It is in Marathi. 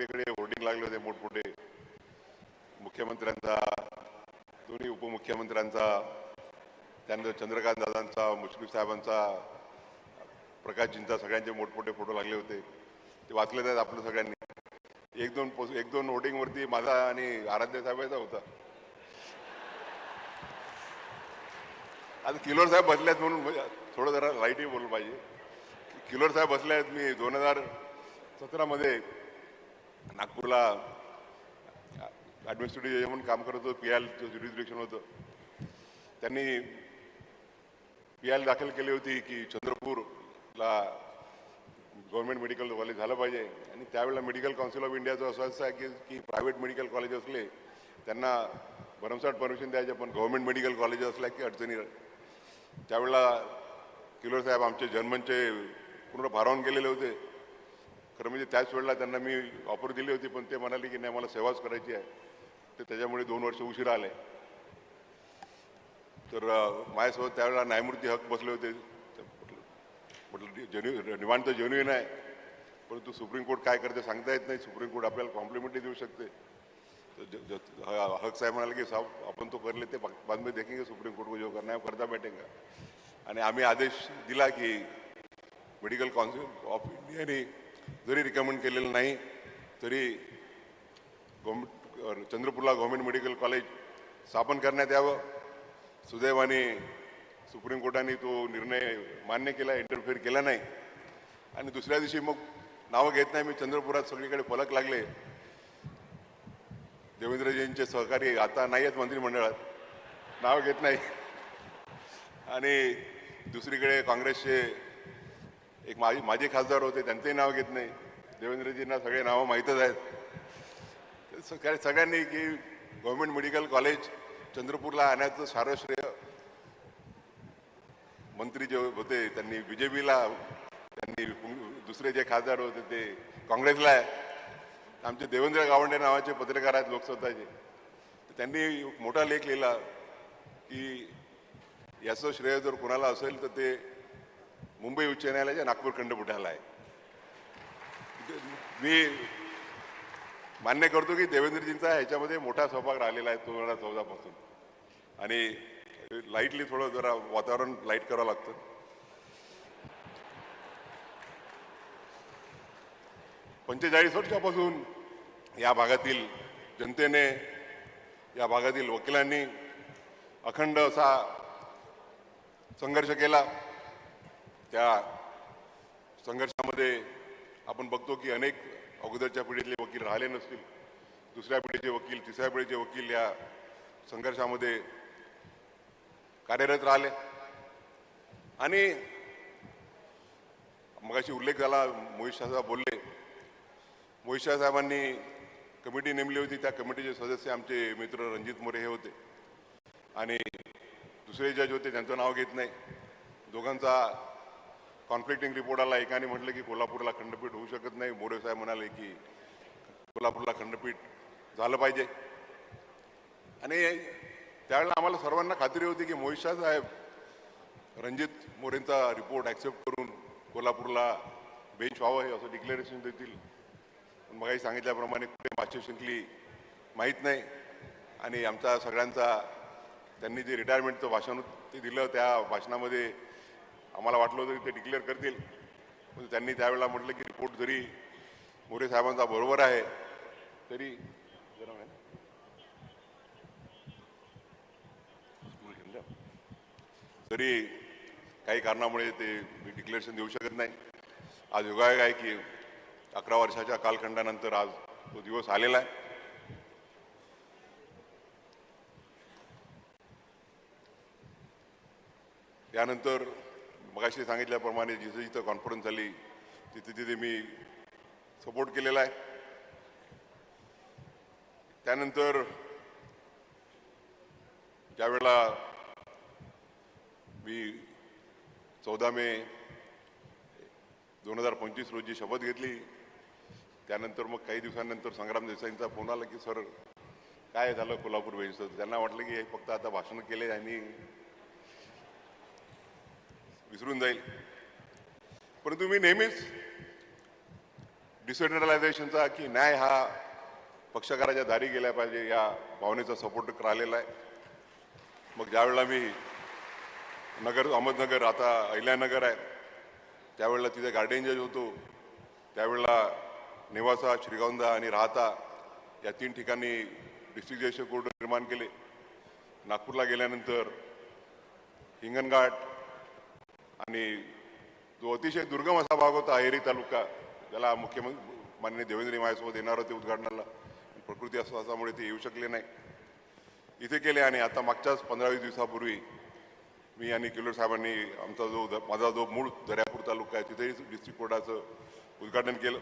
सगळीकडे होर्डिंग लागले होते मोठमोठे. मुख्यमंत्र्यांचा दोन्ही उपमुख्यमंत्र्यांचा त्यानंतर चंद्रकांत दादांचा मुश्रीफ साहेबांचा प्रकाशजींचा सगळ्यांचे मोठमोठे फोटो लागले होते. ते वाचले आहेत आपल्या सगळ्यांनी. एक दोन पोस एक दोन होर्डिंगवरती माझा आणि आराध्य साहेबांचा होता. आता किलोर साहेब बसले आहेत म्हणून म्हणजे थोडं जरा लाईटही बोललं पाहिजे. किलोर साहेब बसले आहेत मी दोन हजार सतरामध्ये नागपूरला ॲडमिनिस्ट्रेटिव्ह म्हणून काम करत होतो पी आय डिरेक्शन होतं. त्यांनी पी आय दाखल केली होती की चंद्रपूरला गव्हर्नमेंट मेडिकल कॉलेज झालं पाहिजे. आणि त्यावेळेला मेडिकल काउन्सिल ऑफ इंडियाचं असं असं आहे की की प्रायव्हेट मेडिकल कॉलेज असले त्यांना भरमसाठ परमिशन द्यायचे पण गव्हर्नमेंट मेडिकल कॉलेज असल्या की अडचणी त्यावेळेला किलोर साहेब आमचे जर्मनचे पूर्ण भारावून गेलेले होते. खरं म्हणजे त्याच वेळेला त्यांना मी ऑफर दिली होती पण ते म्हणाले की नाही मला सेवाच करायची आहे. ते त्याच्यामुळे दोन वर्ष उशिरा आले. तर माझ्यासोबत त्यावेळेला न्यायमूर्ती हक बसले होते. म्हटलं जेन्यू निवांत जेन्युइन आहे. परंतु सुप्रीम कोर्ट काय करते सांगता येत नाही. सुप्रीम कोर्ट आपल्याला कॉम्प्लिमेंटरी देऊ शकते. तर हक साहेब म्हणाले की साहब आपण तो करले ते बाद में देखेंगे सुप्रीम कोर्ट को जो करना है करता बैठेगा. आणि आम्ही आदेश दिला की मेडिकल काउन्सिल ऑफ इंडियाने जरी रिकमेंड केलेलं नाही तरी गव्हर्मेंट चंद्रपूरला गव्हर्मेंट मेडिकल कॉलेज स्थापन करण्यात यावं. सुदैवाने सुप्रीम कोर्टाने तो निर्णय मान्य केला इंटरफेअर केला नाही. आणि दुसऱ्या दिवशी मग नावं घेत नाही मी चंद्रपुरात सगळीकडे फलक लागले. देवेंद्रजींचे सहकारी आता नाही आहेत मंत्रिमंडळात. नावं घेत नाही. आणि दुसरीकडे काँग्रेसचे एक माझी माझे खासदार होते त्यांचंही नाव घेत नाही. देवेंद्रजींना सगळे नावं माहीतच आहेत. सगळ्यांनी की गव्हर्मेंट मेडिकल कॉलेज चंद्रपूरला आणण्याचं सारं श्रेय. मंत्री जे होते त्यांनी बी जे पीला त्यांनी दुसरे जे खासदार होते ते काँग्रेसला आहे. आमचे देवेंद्र गावंडे नावाचे पत्रकार आहेत लोकसत्ताचे त्यांनी मोठा लेख लिहिला की याचं श्रेय जर कोणाला असेल तर ते मुंबई उच्च न्यायालयाच्या नागपूर खंडपीठाला आहे मी मान्य करतो की देवेंद्रजींचा ह्याच्यामध्ये मोठा सहभाग राहिलेला आहे दोन हजार चौदापासून आणि लाईटली थोडं जरा वातावरण लाइट करावं लागतं पंचेचाळीस वर्षापासून या भागातील जनतेने या भागातील वकिलांनी अखंड असा संघर्ष केला त्या संघर्षामध्ये आपण बघतो की अनेक अगोदरच्या पिढीतले वकील राहिले नसतील. दुसऱ्या पिढीचे वकील तिसऱ्या पिढीचे वकील या संघर्षामध्ये कार्यरत राहिले. आणि मगाशी उल्लेख झाला मोहित साहेब बोलले मोहित शाह साहेबांनी कमिटी नेमली होती त्या कमिटीचे सदस्य आमचे मित्र रणजित मोरे हे होते. आणि दुसरे जज होते त्यांचं नाव घेत नाही. दोघांचा कॉन्फ्लिक्टिंग रिपोर्ट आला एकाने म्हटलं की कोल्हापूरला खंडपीठ होऊ शकत नाही. मोरे साहेब म्हणाले की कोल्हापूरला खंडपीठ झालं पाहिजे. आणि त्यावेळेला आम्हाला सर्वांना खात्री होती की मोहित शाह साहेब रणजित मोरेंचा रिपोर्ट ॲक्सेप्ट करून कोल्हापूरला बेंच व्हावं हे असं डिक्लेरेशन देतील. पण मगाही सांगितल्याप्रमाणे कुठे मागची शिंकली माहीत नाही. आणि आमचा सगळ्यांचा त्यांनी जे रिटायरमेंटचं भाषण ते दिलं. त्या भाषणामध्ये आम्हाला वाटलं होतं की ते डिक्लेअर करतील. पण त्यांनी त्यावेळेला म्हटलं की रिपोर्ट जरी मोरे साहेबांचा बरोबर आहे तरी तरी काही कारणामुळे ते मी डिक्लेरेशन देऊ शकत नाही. आज योगायोग आहे की अकरा वर्षाच्या कालखंडानंतर आज तो दिवस आलेला आहे. त्यानंतर मगाशी सांगितल्याप्रमाणे जिथं जिथं कॉन्फरन्स झाली तिथे तिथे मी सपोर्ट केलेला आहे. त्यानंतर ज्यावेळेला मी चौदा मे दोन हजार पंचवीस रोजी शपथ घेतली त्यानंतर मग काही दिवसांनंतर संग्राम देसाईंचा फोन आला की सर काय झालं कोल्हापूर वेळेचं त्यांना वाटलं की हे फक्त आता भाषण केले आणि विसरून जाईल. परंतु मी नेहमीच डिसेंट्रलायझेशनचा की न्याय हा पक्षकाराच्या दारी गेला पाहिजे या भावनेचा सपोर्ट राहिलेला आहे. मग ज्यावेळेला मी नगर अहमदनगर आता अहिल्यानगर आहे त्यावेळेला तिथे गार्डन जज होतो. त्यावेळेला नेवासा श्रीगोंदा आणि राहता या तीन ठिकाणी डिस्ट्रिक्ट जज कोर्ट निर्माण केले. नागपूरला गेल्यानंतर हिंगणघाट आणि जो अतिशय दुर्गम असा भाग होता अहेरी तालुका ज्याला मुख्यमंत्री माननीय देवेंद्र माझ्यासोबत हो येणार होते उद्घाटनाला प्रकृती अस्वासामुळे ते येऊ शकले नाही. इथे केले आणि आता मागच्याच पंधरा वीस दिवसापूर्वी मी आणि किल्लोर साहेबांनी आमचा जो द- माझा जो मूळ दर्यापूर तालुका आहे तिथेही डिस्ट्रिक्ट कोर्टाचं उद्घाटन केलं.